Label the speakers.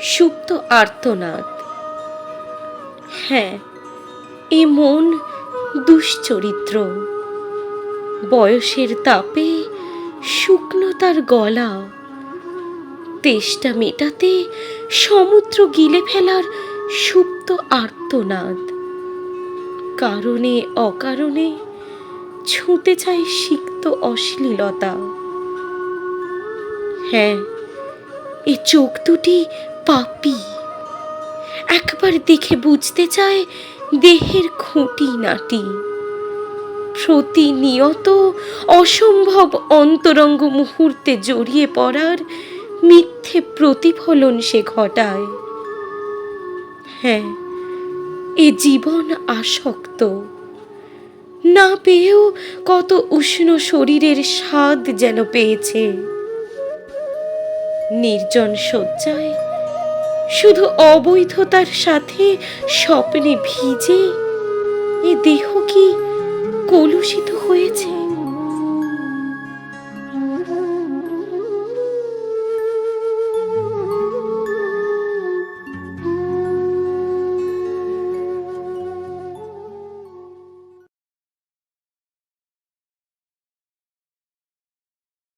Speaker 1: সুপ্ত আর্তনাদ। হ্যাঁ এ মন দুশ্চরিত্র। বয়সের তাপে শুকনো তার গলা। তেষ্টা মেটাতে সমুদ্র গিলে ফেলার সুপ্ত আর্তনাদ। কারণে অকারণে ছুঁতে চায় সিক্ত অশ্লীলতা। হ্যাঁ এ চোখ দুটি পাপি। একবার দেখে বুঝতে চায় দেহের খুঁটি নাটি প্রতিনিয়ত অসম্ভব অন্তরঙ্গ মুহূর্তে জড়িয়ে পড়ার মিথ্যে প্রতিফলন সে ঘটায়। হ্যাঁ এ জীবন আসক্ত। না পেয়েও কত উষ্ণ শরীরের স্বাদ যেন পেয়েছে। নির্জন শয্যায় শুধু অবৈধতার সাথে স্বপ্নে ভিজে এ দেহ কি কলুষিত হয়েছে?